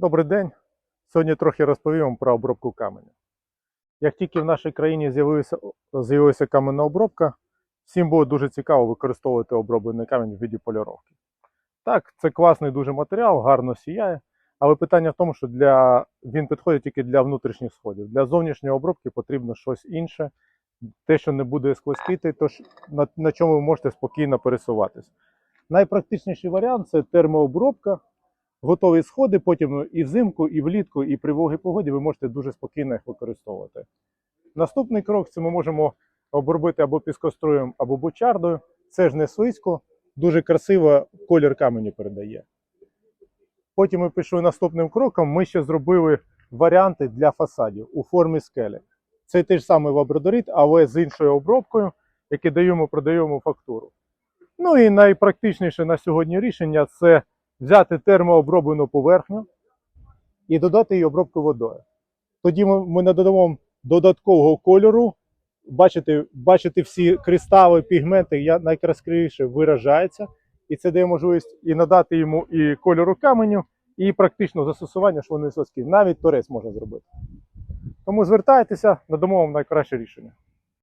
Добрий день. Сьогодні трохи розповім вам про обробку каменю. Як тільки в нашій країні з'явилася, з'явилася каменна обробка, всім було дуже цікаво використовувати оброблений камінь в віді поліровки. Так, це класний дуже матеріал, гарно сіяє, але питання в тому, що для... він підходить тільки для внутрішніх сходів. Для зовнішньої обробки потрібно щось інше, те, що не буде сквозити, тож на, на чому ви можете спокійно пересуватись. Найпрактичніший варіант це термообробка готові сходи, потім і взимку, і влітку, і при вологій погоді ви можете дуже спокійно їх використовувати. Наступний крок це ми можемо обробити або піскостроєм, або бучардою. Це ж не слизько, дуже красиво колір каменю передає. Потім ми пішли наступним кроком. Ми ще зробили варіанти для фасадів у формі скелі. Це ж самий лабрадорит, але з іншою обробкою, який даємо, продаємо фактуру. Ну і найпрактичніше на сьогодні рішення це взяти термооброблену поверхню і додати її обробку водою. Тоді ми, ми надамо додаткового кольору. Бачите, бачите всі кристали, пігменти я- найкраскравіше виражаються. І це дає можливість і надати йому і кольору каменю, і практичного застосування, що вони. Навіть торець можна зробити. Тому звертайтеся, надамо вам найкраще рішення.